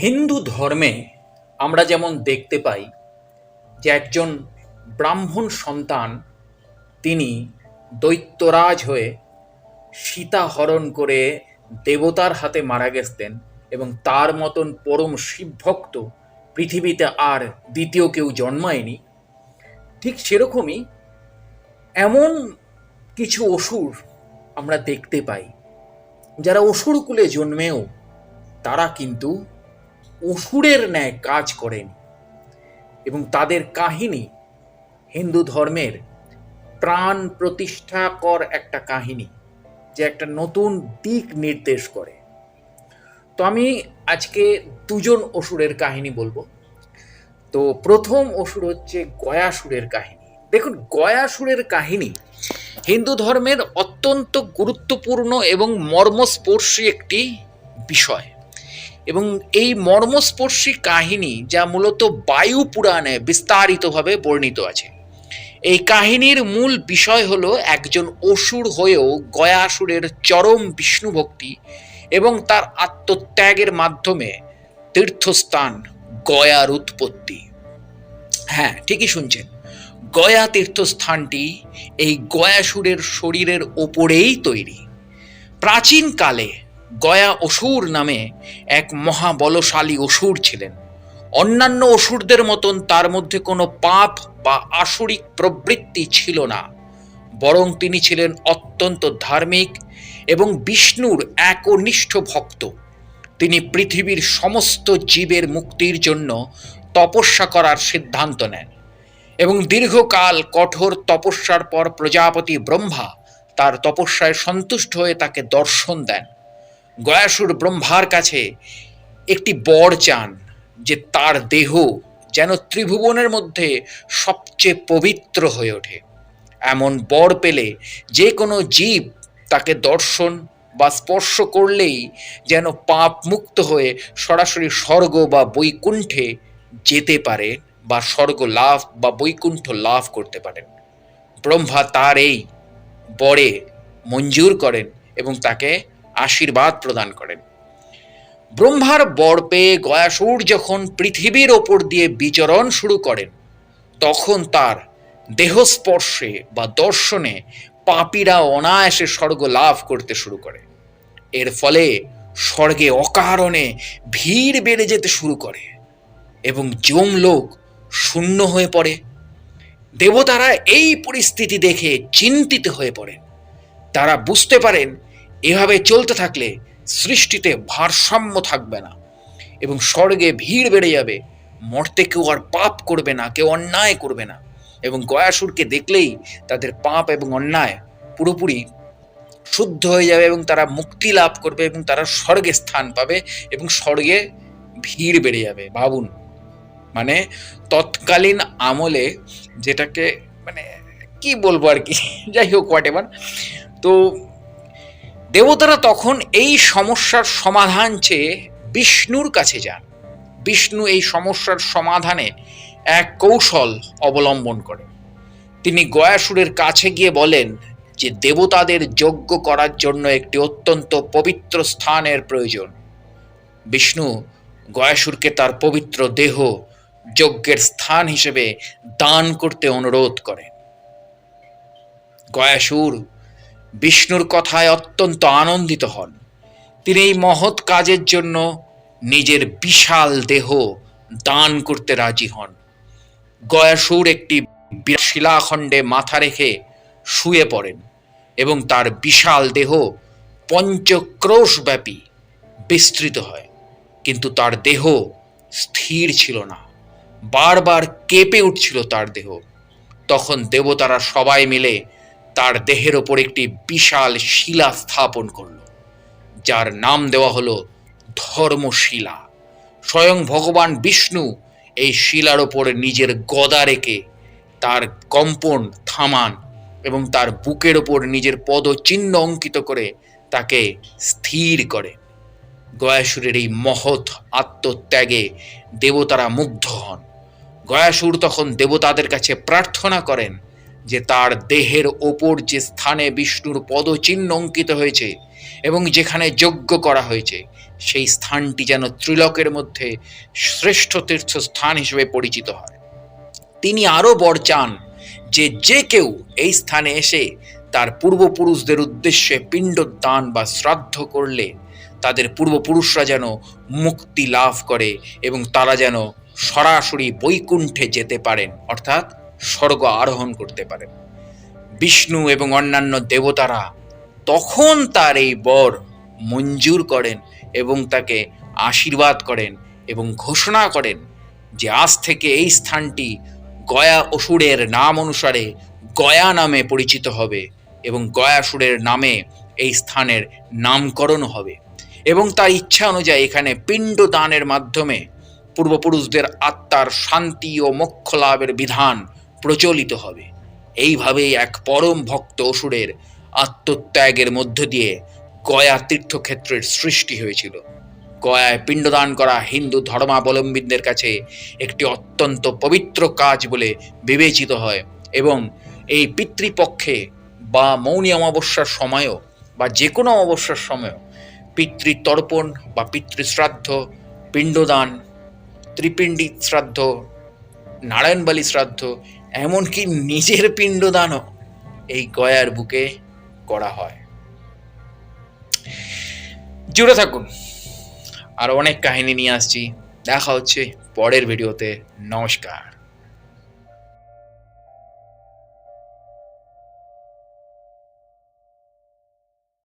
হিন্দু ধর্মে আমরা যেমন দেখতে পাই যে একজন ব্রাহ্মণ সন্তান, তিনি দৈত্যরাজ হয়ে সীতা হরণ করে দেবতার হাতে মারা গেছেন এবং তার মতন পরম শিবভক্ত পৃথিবীতে আর দ্বিতীয় কেউ জন্মায়নি। ঠিক সেরকমই এমন কিছু অসুর আমরা দেখতে পাই। যারা অসুর কুলে জন্মেও তারা কিন্তু অসুরের ন্যায় কাজ করেন এবং তাদের কাহিনী হিন্দু ধর্মের প্রাণ প্রতিষ্ঠাকর একটা কাহিনী যে একটা নতুন দিক নির্দেশ করে। তো আমি আজকে দুজন অসুরের কাহিনী বলব। তো প্রথম অসুর হচ্ছে গয়াসুরের কাহিনী। দেখুন গয়াসুরের কাহিনী হিন্দু ধর্মের অত্যন্ত গুরুত্বপূর্ণ এবং মর্মস্পর্শী একটি বিষয়। এবং এই মর্মস্পর্শী কাহিনী যা মূলত বায়ু পুরাণে বিস্তারিতভাবে বর্ণিত আছে। এই কাহিনীর মূল বিষয় হলো একজন অসুর হয়েও গয়াসুরের চরম বিষ্ণু ভক্তি এবং তার আত্মত্যাগের মাধ্যমে তীর্থস্থান গয়ার উৎপত্তি। হ্যাঁ ঠিকই শুনছেন। গয়া তীর্থস্থানটি এই গয়াসুরের শরীরের ওপরেই তৈরি। প্রাচীনকালে গয়া অসুর নামে এক মহাবলশালী অসুর ছিলেন। অন্যান্য অসুরদের মতন তার মধ্যে কোনো পাপ বা আসরিক প্রবৃত্তি ছিল না। বরং তিনি ছিলেন অত্যন্ত ধার্মিক এবং বিষ্ণুর একনিষ্ঠ ভক্ত। তিনি পৃথিবীর সমস্ত জীবের মুক্তির জন্য তপস্যা করার সিদ্ধান্ত নেন এবং দীর্ঘকাল কঠোর তপস্যার পর প্রজাপতি ব্রহ্মা তার তপস্যায় সন্তুষ্ট হয়ে তাকে দর্শন দেন। গয়াসুর ব্রহ্মার কাছে একটি বর চান যে তার দেহ যেন ত্রিভুবনের মধ্যে সবচেয়ে পবিত্র হয়ে ওঠে। এমন বর পেলে যে কোনো জীব তাকে দর্শন বা স্পর্শ করলেই যেন পাপ মুক্ত হয়ে সরাসরি স্বর্গ বা বৈকুণ্ঠে যেতে পারে বা স্বর্গ লাভ বা বৈকুণ্ঠ লাভ করতে পারেন। ব্রহ্মা তার এই বরে মঞ্জুর করেন এবং তাকে আশীর্বাদ প্রদান করেন। ব্রহ্মার বর পেয়ে গয়াসুর যখন পৃথিবীর ওপর দিয়ে বিচরণ শুরু করেন, তখন তার দেহস্পর্শে বা দর্শনে পাপীরা অনায়াসে স্বর্গ লাভ করতে শুরু করে। এর ফলে স্বর্গে অকারণে ভিড় বেড়ে যেতে শুরু করে এবং লোক শূন্য হয়ে পড়ে। দেবতারা এই পরিস্থিতি দেখে চিন্তিত হয়ে পড়েন। তারা বুঝতে পারেন এভাবে চলতে থাকলে সৃষ্টিতে ভারসাম্য থাকবে না এবং স্বর্গে ভিড় বেড়ে যাবে। মর্তে কেউ আর পাপ করবে না, কেউ অন্যায় করবে না এবং গয়াসুরকে দেখলেই তাদের পাপ এবং অন্যায় পুরোপুরি শুদ্ধ হয়ে যাবে এবং তারা মুক্তি লাভ করবে এবং তারা স্বর্গে স্থান পাবে এবং স্বর্গে ভিড় বেড়ে যাবে। ভাবুন মানে তৎকালীন আমলে যেটাকে মানে কি বলব আর কি? যাই হোক হোয়াট এভার তো দেবতারা তখন এই সমস্যার সমাধান চেয়ে বিষ্ণুর কাছে যান। বিষ্ণু এই সমস্যার সমাধানে এক কৌশল অবলম্বন করে তিনি গয়াসুরের কাছে গিয়ে বলেন যে, দেবতাদের যজ্ঞ করার জন্য একটি অত্যন্ত পবিত্র স্থানের প্রয়োজন। বিষ্ণু গয়াসুরকে তার পবিত্র দেহ যজ্ঞের স্থান হিসেবে দান করতে অনুরোধ করেন। গয়াসুর বিষ্ণুর কথায় অত্যন্ত আনন্দিত হন। তিনি এই মহৎ কাজের জন্য নিজের বিশাল দেহ দান করতে রাজি হন। গয়াসুর একটি শিলাখণ্ডে মাথা রেখে শুয়ে পড়েন এবং তার বিশাল দেহ পঞ্চক্রোশ ব্যাপী বিস্তৃত হয়। কিন্তু তার দেহ স্থির ছিল না। বারবার কেঁপে উঠছিল তার দেহ। তখন দেবতারা সবাই মিলে তার দেহের ওপর একটি বিশাল শিলা স্থাপন করল, যার নাম দেওয়া হলো ধর্মশিলা। স্বয়ং ভগবান বিষ্ণু এই শিলার ওপর নিজের গদা রেখে তার কম্পন, থামান এবং তার বুকের ওপর নিজের পদচিহ্ন অঙ্কিত করে তাকে স্থির করে। গয়াসুরের এই মহৎ আত্মত্যাগে দেবতারা মুগ্ধ হন। গয়াসুর তখন দেবতাদের কাছে প্রার্থনা করেন যে তার দেহের ওপর যে স্থানে বিষ্ণুর পদচিহ্ন অঙ্কিত হয়েছে এবং যেখানে যজ্ঞ করা হয়েছে, সেই স্থানটি যেন ত্রিলোকের মধ্যে শ্রেষ্ঠ তীর্থস্থান হিসেবে পরিচিত হয়। তিনি আরও বর চান যে যে কেউ এই স্থানে এসে তার পূর্বপুরুষদের উদ্দেশ্যে পিণ্ডদান বা শ্রাদ্ধ করলে তাদের পূর্বপুরুষরা যেন মুক্তি লাভ করে এবং তারা যেন সরাসরি বৈকুণ্ঠে যেতে পারেন। অর্থাৎ স্বর্গ আরোহণ করতে পারেন বিষ্ণু এবং অন্যান্য দেবতারা তখন তার এই বর মঞ্জুর করেন এবং তাকে আশীর্বাদ করেন এবং ঘোষণা করেন যে আজ থেকে এই স্থানটি গয়া অসুরের নাম অনুসারে গয়া নামে পরিচিত হবে এবং গয়াসুরের নামে এই স্থানের নামকরণ হবে। এবং তার ইচ্ছা অনুযায়ী এখানে পিণ্ড দানের মাধ্যমে পূর্বপুরুষদের আত্মার শান্তি ও মোক্ষ লাভের বিধান প্রচলিত হবে। এইভাবেই এক পরম ভক্ত অসুরের আত্মত্যাগের মধ্য দিয়ে গয়া তীর্থক্ষেত্রের সৃষ্টি হয়েছিল। গয়ায় পিণ্ডদান করা হিন্দু ধর্মাবলম্বীদের কাছে একটি অত্যন্ত পবিত্র কাজ বলে বিবেচিত হয় এবং এই পিতৃপক্ষে বা মৌনী অমাবস্যার সময়ও বা যে কোনো অমাবস্যার সময়ও পিতৃতর্পণ বা পিতৃশ্রাদ্ধ, পিণ্ডদান, ত্রিপিণ্ডি শ্রাদ্ধ নারায়ণ বালি শ্রাদ্ধ এমনকি নিজের পিণ্ডদানও এই গয়ার বুকে করা হয়। জুড়ে থাকুন। আর অনেক কাহিনী নিয়ে আসছি। দেখা হচ্ছে পরের ভিডিওতে। নমস্কার।